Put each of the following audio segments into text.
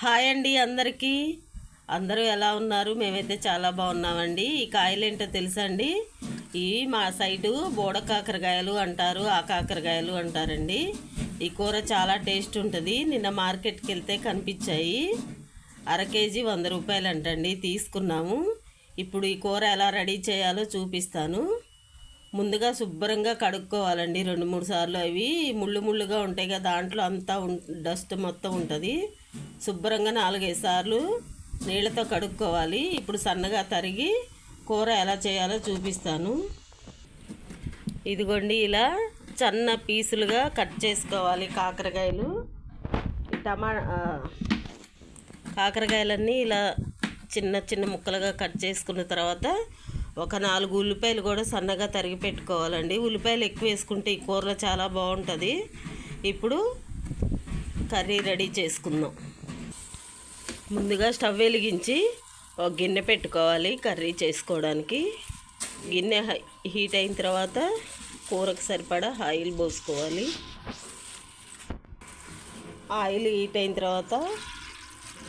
Hi అండి అందరికీ. అందరూ ఎలా ఉన్నారు? మేమైతే చాలా బాగున్నామండి. ఈ కాయలు ఏంటో తెలుసా అండి ఇవి మా సైడు బోడ కాకరకాయలు అంటారు ఆ కాకరకాయలు అంటారండి. ఈ కూర చాలా టేస్ట్ ఉంటుంది. నిన్న మార్కెట్కి వెళ్తే కనిపించాయి. అర కేజీ వంద రూపాయలు అంటండి తీసుకున్నాము. ఇప్పుడు ఈ కూర ఎలా రెడీ చేయాలో చూపిస్తాను. ముందుగా శుభ్రంగా కడుక్కోవాలండి రెండు మూడు సార్లు. అవి ముళ్ళు ముళ్ళుగా ఉంటాయి కదా దాంట్లో అంతా డస్ట్ మొత్తం ఉంటుంది. శుభ్రంగా నాలుగైదు సార్లు నీళ్ళతో కడుక్కోవాలి. ఇప్పుడు సన్నగా తరిగి కూర ఎలా చేయాలో చూపిస్తాను. ఇదిగోండి ఇలా చిన్న పీసులుగా కట్ చేసుకోవాలి కాకరకాయలు. టమా కాకరకాయలన్నీ ఇలా చిన్న చిన్న ముక్కలుగా కట్ చేసుకున్న తర్వాత ఒక నాలుగు ఉల్లిపాయలు కూడా సన్నగా తరిగి పెట్టుకోవాలండి. ఉల్లిపాయలు ఎక్కువ వేసుకుంటే ఈ కూరలో చాలా బాగుంటుంది. ఇప్పుడు కర్రీ రెడీ చేసుకుందాం ముందుగా స్టవ్ వెలిగించి ఒక గిన్నె పెట్టుకోవాలి కర్రీ చేసుకోవడానికి. గిన్నె హీట్ అయిన తర్వాత కూరకు సరిపడా ఆయిల్ పోసుకోవాలి. ఆయిల్ హీట్ అయిన తర్వాత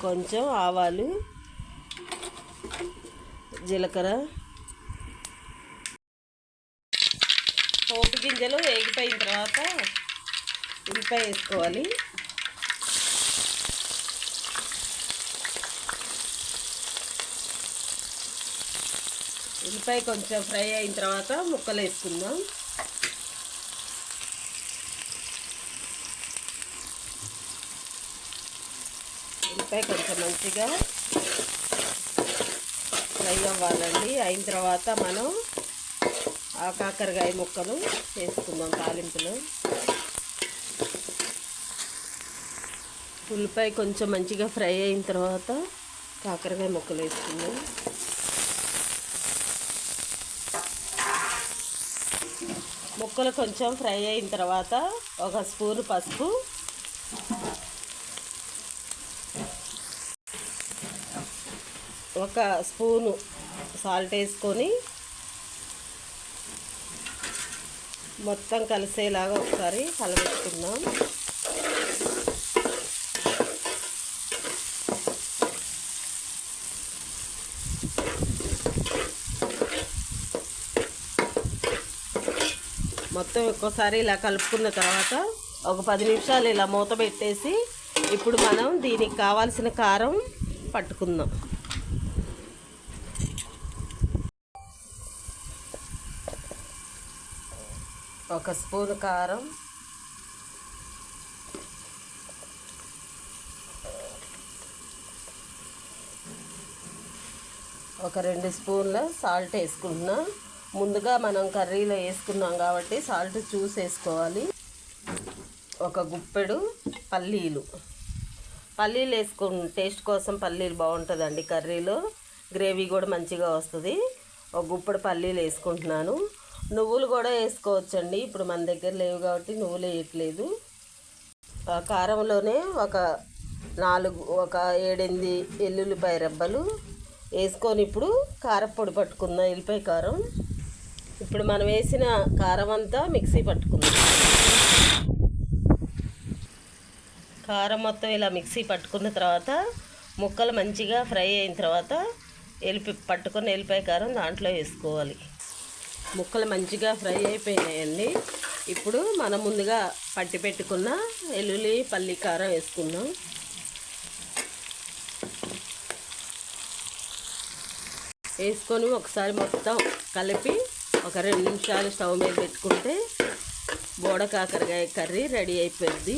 కొంచెం ఆవాలు జీలకర్ర పోపు గింజలు వేగిపోయిన తర్వాత ఉల్లిపాయ వేసుకోవాలి. ఉల్లిపాయ కొంచెం ఫ్రై అయిన తర్వాత ముక్కలు వేసుకుందాం. ఉల్లిపాయ కొంచెం మంచిగా ఫ్రై అవ్వాలండి. అయిన తర్వాత మనం ఆ కాకరకాయ ముక్కలు వేసుకుందాం తాలింపులో. ఉల్లిపాయ కొంచెం మంచిగా ఫ్రై అయిన తర్వాత కాకరకాయ ముక్కలు వేసుకుందాం. ముక్కలు కొంచెం ఫ్రై అయిన తర్వాత ఒక స్పూన్ పసుపు. ఒక స్పూను సాల్ట్ వేసుకొని మొత్తం కలిసేలాగా ఒకసారి కలబెట్టుకుందాం. మొత్తం ఒక్కోసారి ఇలా కలుపుకున్న తర్వాత ఒక పది నిమిషాలు ఇలా మూత పెట్టేసి ఇప్పుడు మనం దీనికి కావాల్సిన కారం పట్టుకుందాం. ఒక స్పూన్ కారం. ఒక రెండు స్పూన్ల సాల్ట్ వేసుకుంటున్నాను ముందుగా మనం కర్రీలో వేసుకున్నాం కాబట్టి సాల్ట్ చూసి వేసుకోవాలి ఒక గుప్పెడు పల్లీలు. పల్లీలు వేసుకుని టేస్ట్ కోసం పల్లీలు బాగుంటుందండి కర్రీలో. గ్రేవీ కూడా మంచిగా వస్తుంది. ఒక గుప్పెడు పల్లీలు వేసుకుంటున్నాను. నువ్వులు కూడా వేసుకోవచ్చండి. ఇప్పుడు మన దగ్గర లేవు కాబట్టి నువ్వులు వేయట్లేదు. ఆ కారంలోనే ఒక నాలుగు ఒక ఏడెనిమిది ఎల్లుల్లిపాయ రెబ్బలు వేసుకొని ఇప్పుడు కారపొడి పట్టుకుందాం ఎల్లిపాయ కారం. ఇప్పుడు మనం వేసిన కారం అంతా మిక్సీ పట్టుకుందాం. కారం మొత్తం ఇలా మిక్సీ పట్టుకున్న తర్వాత ముక్కలు మంచిగా ఫ్రై అయిన తర్వాత ఎలిపి పట్టుకున్న ఎల్లిపాయ కారం దాంట్లో వేసుకోవాలి. ముక్కలు మంచిగా ఫ్రై అయిపోయినాయండి. ఇప్పుడు మనం ముందుగా పట్టి పెట్టుకున్న వెల్లుల్లి పల్లి కారం వేసుకుందాం. వేసుకొని ఒకసారి మొత్తం కలిపి ఒక రెండు నిమిషాలు స్టవ్ మీద పెట్టుకుంటే బోడ కాకరకాయ కర్రీ రెడీ అయిపోయింది.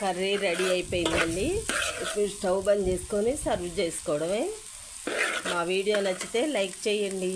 కర్రీ రెడీ అయిపోయిందండి. ఇప్పుడు స్టవ్ బంద్ చేసుకొని సర్వ్ చేసుకోవడమే. మా వీడియో నచ్చితే లైక్ చేయండి.